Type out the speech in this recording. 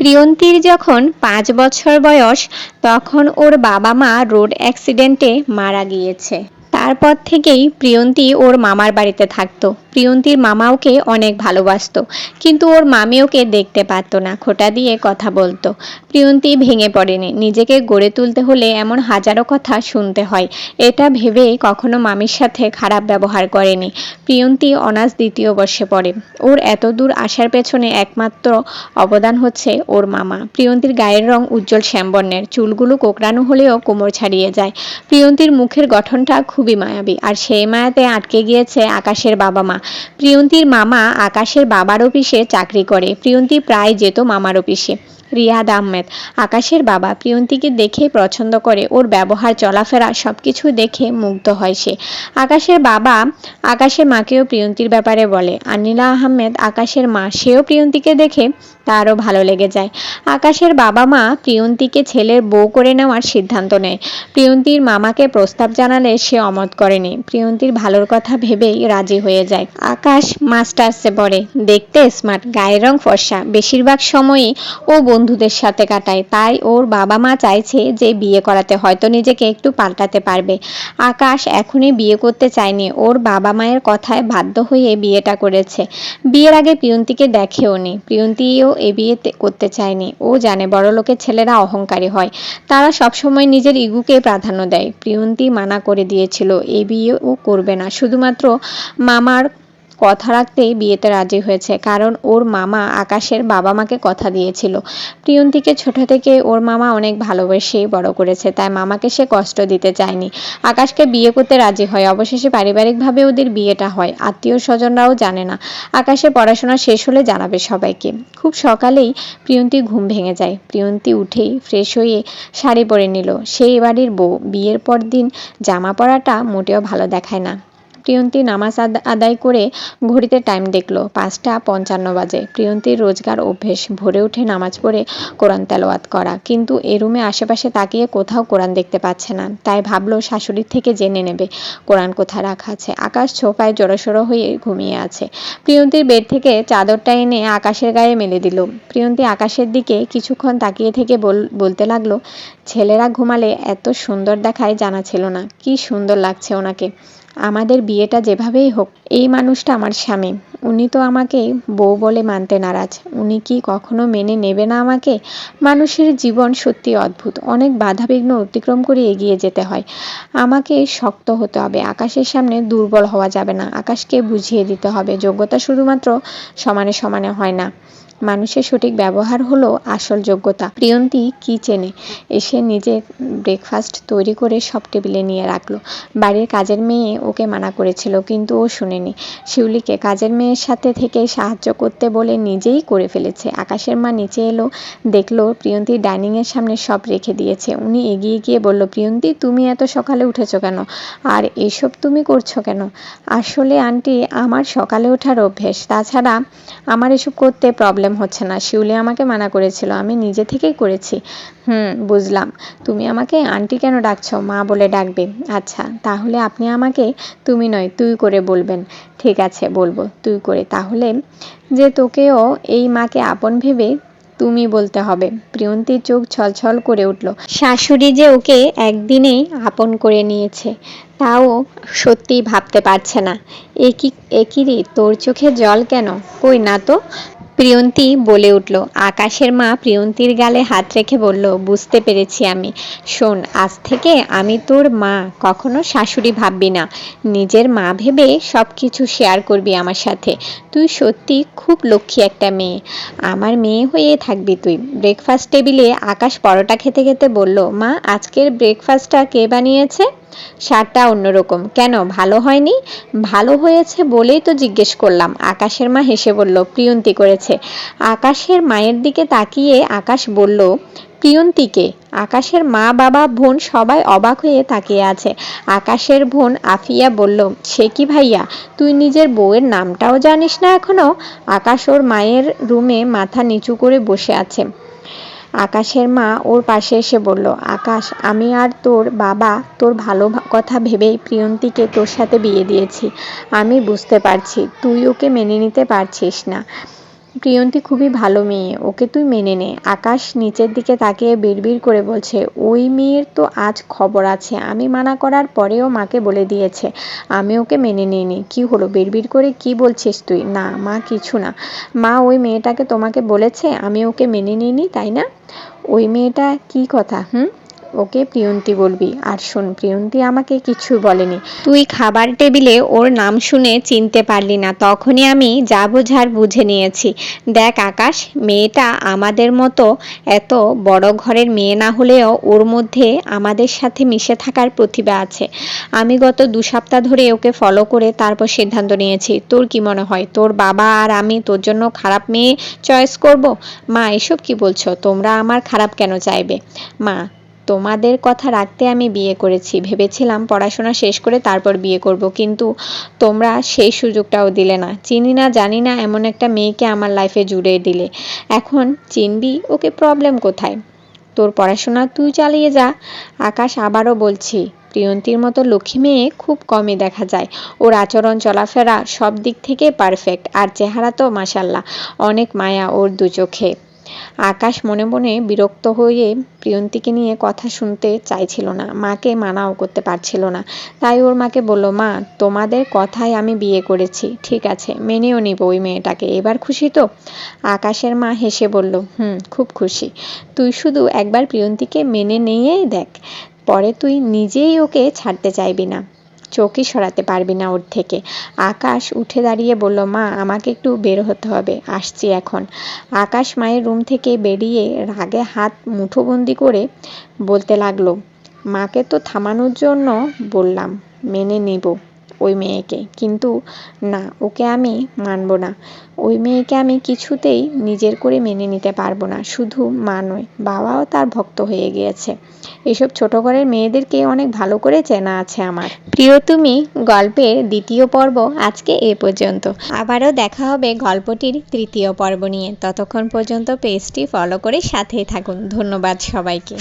প্রিয়ন্তীর যখন পাঁচ বছর বয়স তখন ওর বাবা মা রোড অ্যাক্সিডেন্টে মারা গিয়েছে। তারপর থেকেই প্রিয়ন্তী ওর মামার বাড়িতে থাকতো। প্রিয়ন্তীর মামা ওকে অনেক ভালোবাসত, কিন্তু ওর মামি ওকে দেখতে পারতো না, খোটা দিয়ে কথা বলতো। প্রিয়ন্তী ভেঙে পড়েনি। নিজেকে গড়ে তুলতে হলে এমন হাজারো কথা শুনতে হয়। এটা ভেবে কখনো মামির সাথে খারাপ ব্যবহার করেনি। প্রিয়ন্তী অনার্স দ্বিতীয় বর্ষে পড়ে। ওর এত দূর আসার পেছনে একমাত্র অবদান হচ্ছে ওর মামা। প্রিয়ন্তীর গায়ের রং উজ্জ্বল শ্যামবর্ণের। চুলগুলো কোকড়ানো হলেও কোমর ছাড়িয়ে যায়। প্রিয়ন্তীর মুখের গঠনটা খুবই মায়াবী। আর সেই মায়াতে আটকে গিয়েছে আকাশের বাবা মা। প্রিয়ন্তীর মামা আকাশের বাবার অফিসে চাকরি করে। প্রিয়ন্তী প্রায় যেত মামার অফিসে। রিয়াদ আহমেদ। আকাশের বাবা প্রিয়ন্তীকে দেখে পছন্দ করে ওর ব্যবহার, চলাফেরা সব কিছু দেখে মুগ্ধ হয় সে। আকাশের বাবা আকাশের মাকেও প্রিয়ন্তীর ব্যাপারে বলে। আনিলা আহমেদ আকাশের মা, সেও প্রিয়ন্তীকে দেখে তারও ভালো লেগে যায়। আকাশের বাবা মা প্রিয়ন্তীকে ছেলের বউ করে নেওয়ার সিদ্ধান্ত নেয়। প্রিয়ন্তীর মামাকে প্রস্তাব জানালে সে অমত করেনি। প্রিয়ন্তীর ভালোর কথা ভেবেই রাজি হয়ে যায়। আকাশ মাস্টার্সে পড়ে। দেখতে স্মার্ট, গায়ের রং ফর্সা। বেশিরভাগ সময়ই ও বন্ধুদের সাথে কাটায়। তাই ওর বাবা মা চাইছে যে বিয়ে করাতে, হয়তো নিজেকে একটু পাল্টাতে পারবে। আকাশ এখনই বিয়ে করতে চায়নি। ওর বাবা মায়ের কথায় বাধ্য হয়ে বিয়েটা করেছে। বিয়ের আগে প্রিয়ন্তীকে দেখেও নি। প্রিয়ন্তীও এ বিয়ে করতে চায়নি। ও জানে বড়লোকের ছেলেরা অহংকারী হয়। তারা সবসময় নিজের ইগুকে প্রাধান্য দেয়। প্রিয়ন্তী মানা করে দিয়েছিল, এ বিয়ে ও করবে না। শুধুমাত্র মামার কথা রাখতেই বিয়েতে রাজি হয়েছে, কারণ ওর মামা আকাশের বাবা মাকে কথা দিয়েছিল। প্রিয়ন্তীকে ছোট থেকে ওর মামা অনেক ভালোবেসেই বড় করেছে, তাই মামাকে সে কষ্ট দিতে চায়নি। আকাশকে বিয়ে করতে রাজি হয়, অবশেষে পারিবারিকভাবে ওদের বিয়েটা হয় আত্মীয় স্বজনরাও জানে না। আকাশে পড়াশোনা শেষ হলে জানাবে সবাইকে। খুব সকালেই প্রিয়ন্তী ঘুম ভেঙে যায়। প্রিয়ন্তী উঠেই ফ্রেশ হয়ে শাড়ি পরে নিল। সেই বাড়ির বউ। বিয়ের পর দিন জামা পরাটা মোটেও ভালো দেখায় না। প্রিয়ন্তী নামাজ আদায় করে ঘড়িতে টাইম দেখল। পাঁচটা পঞ্চান্ন বাজে। প্রিয়ন্তীর রোজগার অভ্যেস। ভোরে উঠে নামাজ পড়ে কোরআন তেলাওয়াত করা। কিন্তু এ রুমে আশেপাশে তাকিয়ে কোথাও কোরআন দেখতে পাচ্ছে না। তাই ভাবলো শাশুড়ির থেকে জেনে নেবে কোরআন কোথায় রাখা আছে। আকাশ ছোপায় জড়সড়ো হয়ে ঘুমিয়ে আছে। প্রিয়ন্তীর বেড থেকে চাদরটা এনে আকাশের গায়ে মেলে দিল। প্রিয়ন্তী আকাশের দিকে কিছুক্ষণ তাকিয়ে থেকে বলতে লাগল, ছেলেরা ঘুমালে এত সুন্দর দেখায় জানা ছিল না। কি সুন্দর লাগছে ওনাকে। আমাদের বিয়েটা যেভাবেই হোক এই মানুষটা আমার স্বামী। উনি তো আমাকে বউ বলে মানতে নারাজ। উনি কি কখনো মেনে নেবে না আমাকে? মানুষের জীবন সত্যি অদ্ভুত। অনেক বাধাবিঘ্ন অতিক্রম করে এগিয়ে যেতে হয়। আমাকে শক্ত হতে হবে। আকাশের সামনে দুর্বল হওয়া যাবে না। আকাশকে বুঝিয়ে দিতে হবে। যোগ্যতা শুধুমাত্র সমানে সমানে হয় না। মানুষের সঠিক ব্যবহার হলো আসল যোগ্যতা। প্রিয়ন্তী কি চেনে? এসে নিজে ব্রেকফাস্ট তৈরি করে সব টেবিলে নিয়ে রাখল। বাড়ির কাজের মেয়ে ওকে মানা করেছিল, কিন্তু ও শুনেনি। শিউলিকে কাজের মেয়ের সাথে থেকে সাহায্য করতে বলে নিজেই করে ফেলেছে। আকাশের মা নিচে এলো, দেখল প্রিয়ন্তী ডাইনিংয়ের সামনে সব রেখে দিয়েছে। উনি এগিয়ে গিয়ে বলল, প্রিয়ন্তী, তুমি এত সকালে উঠেছো কেন? আর এসব তুমি করছ কেন? আসলে আন্টি, আমার সকালে ওঠার অভ্যেস। তাছাড়া আমার এসব করতে প্রবলেম হচ্ছে না। শিউলি আমাকে মানা করেছিল, আমি নিজে থেকেই করেছি। হুম, বুঝলাম। তুমি আমাকে আন্টি কেন ডাকছো? মা বলে, ডাকবে। আচ্ছা তাহলে আপনি আমাকে, তুমি নয়, তুই করে বলবেন। ঠিক আছে, বলব তুই করে। তাহলে যে তোকেও এই মাকে আপন ভেবে তুমি বলতে হবে। প্রিয়ন্তীর চোখ ছলছল করে উঠল। শাশুড়ি যে ওকে একদিনেই আপন করে নিয়েছে, তাও সত্যিই ভাবতে পারছে না। একই একই রে, তোর চোখে জল কেন? কই না তো? প্রিয়ন্তী বলে উঠল। আকাশের মা প্রিয়ন্তীর গালে হাত রেখে বলল, বুঝতে পেরেছি আমি। শোন, আজ থেকে আমি তোর মা। কখনো শাশুড়ি ভাববি না। নিজের মা ভেবে সব কিছু শেয়ার করবি আমার সাথে। তুই সত্যি খুব লক্ষ্মী একটা মেয়ে। আমার মেয়ে হয়ে থাকবি তুই। ব্রেকফাস্ট টেবিলে আকাশ পরোটা খেতে খেতে বলল, মা, আজকের ব্রেকফাস্টটা কে বানিয়েছে? স্বাদটা অন্যরকম। কেন? ভালো হয়নি? ভালো হয়েছে বলেই তো জিজ্ঞেস করলাম। আকাশের মা হেসে বলল, প্রিয়ন্তী করেছে। আকাশের মায়ের দিকে তাকিয়ে আকাশ বলল প্রিয়ন্তীকে আকাশের মা, বাবা, বোন সবাই অবাক হয়ে তাকিয়ে আছে। আকাশের বোন আফিয়া বলল, সে কি ভাইয়া? তুই নিজের বউয়ের নামটাও জানিস না এখনও? আকাশ ওর মায়ের রুমে মাথা নিচু করে বসে আছে। আকাশের মা ওর পাশে এসে বলল, আকাশ, আমি আর তোর বাবা তোর ভালো কথা ভেবেই প্রিয়ন্তীকে তোর সাথে বিয়ে দিয়েছি। আমি বুঝতে পারছি, তুই ওকে মেনে নিতে পারছিস না। প্রিয়ন্তী খুবই ভালো মেয়ে, ওকে তুই মেনে নে। আকাশ নিচের দিকে তাকিয়ে বিড়বিড় করে বলছে, ওই মেয়ের তো আজ খবর আছে, আমি মানা করার পরেও মাকে বলে দিয়েছে, আমি ওকে মেনে নিইনি। কি হলো, বিড়বিড় করে কি বলছিস তুই? না, মা, কিছু না। মা ওই মেয়েটাকে তোমাকে বলেছে, আমি ওকে মেনে নিইনি, তাই না? ওই মেয়েটা কি কথা, হুম? ওকে প্রিয়ন্তী বলবি। আর শোন, প্রিয়ন্তী আমাকে কিছু বলেনি। তুই খাবার টেবিলে ওর নাম শুনে চিনতে পারলি না। তখনই আমি যা বোঝার বুঝে নিয়েছি। দেখ আকাশ, মেয়েটা আমাদের মতো এত বড় ঘরের মেয়ে না হলেও ওর মধ্যে আমাদের সাথে মিশে থাকার প্রতিভা আছে। আমি গত দু সপ্তাহ ধরে ওকে ফলো করে তারপর সিদ্ধান্ত নিয়েছি। তোর কি মনে হয়, তোর বাবা আর আমি তোর জন্য খারাপ মেয়ে চয়েস করব? মা, এসব কি বলছো? তোমরা আমার খারাপ কেন চাইবে? মা তোমাদের কথা রাখতে আমি বিয়ে করেছি। ভেবেছিলাম পড়াশোনা শেষ করে তারপর বিয়ে করব, কিন্তু তোমরা সেই সুযোগটাও দিলে না। চিনি না, জানি না, এমন একটা মেয়েকে আমার লাইফে জুড়ে দিলে। এখন চিনবি, ওকে প্রবলেম কোথায়? তোর পড়াশোনা তুই চালিয়ে যা। আকাশ আবারও বলছি, প্রিয়ন্তীর মতো লক্ষ্মী মেয়ে খুব কমই দেখা যায়। ওর আচরণ, চলাফেরা সব দিক থেকে পারফেক্ট আর চেহারা তো মাসাল্লাহ অনেক মায়া ওর দু চোখে। আকাশ মনে মনে বিরক্ত হয়ে প্রিয়ন্তীকে নিয়ে কথা শুনতে চাইছিল না। মাকে মানাও করতে পারছিল না। তাই ওর মাকে বলল, মা, তোমাদের কথায় আমি বিয়ে করেছি। ঠিক আছে, মেনেও নিব ওই মেয়েটাকে। এবার খুশি তো? আকাশের মা হেসে বলল, হুম, খুব খুশি। তুই শুধু একবার প্রিয়ন্তীকে মেনে নিয়েই দেখ। পরে তুই নিজেই ওকে ছাড়তে চাইবি না। চোখই সরাতে পারবি না ওর থেকে। আকাশ উঠে দাঁড়িয়ে বলল, মা, আমাকে একটু বের হতে হবে। আসছি এখন। আকাশ মায়ের রুম থেকে বেরিয়ে রাগে হাত মুঠোবন্দি করে বলতে লাগল, মাকে তো থামানোর জন্য বললাম, মেনে নিব। ওই মেয়েকে। কিন্তু না, ওকে আমি মানব না। ওই মেয়েকে আমি কিছুতেই নিজের করে মেনে নিতে পারব না। শুধু মা নয়, বাবাও তার ভক্ত হয়ে গিয়েছে। এসব ছোট ঘরের মেয়েদেরকে অনেক ভালো করে চেনা আছে আমার। প্রিয় তুমি গল্পের দ্বিতীয় পর্ব আজকে এ পর্যন্ত। আবারও দেখা হবে গল্পটির তৃতীয় পর্ব নিয়ে। ততক্ষণ পর্যন্ত পেজটি ফলো করে সাথেই থাকুন। ধন্যবাদ সবাইকে।